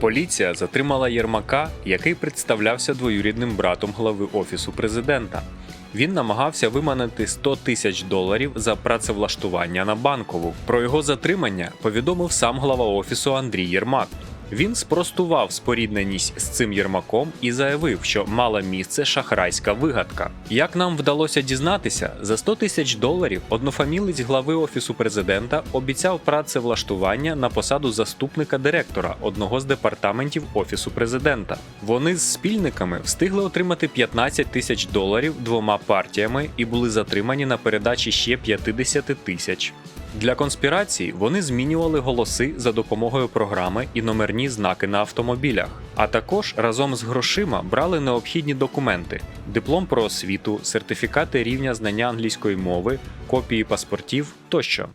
Поліція затримала Єрмака, який представлявся двоюрідним братом глави офісу президента. Він намагався виманити 100 тисяч доларів за працевлаштування на банкову. Про його затримання повідомив сам глава офісу Андрій Єрмак. Він спростував спорідненість з цим Єрмаком і заявив, що мала місце шахрайська вигадка. Як нам вдалося дізнатися, за 100 тисяч доларів однофамілець глави офісу президента обіцяв працевлаштування на посаду заступника директора одного з департаментів офісу президента. Вони з спільниками встигли отримати 15 тисяч доларів двома партіями і були затримані на передачі ще 50 тисяч. Для конспірації вони змінювали голоси за допомогою програми і номерні знаки на автомобілях, а також разом з грошима брали необхідні документи: диплом про освіту, сертифікати рівня знання англійської мови, копії паспортів тощо.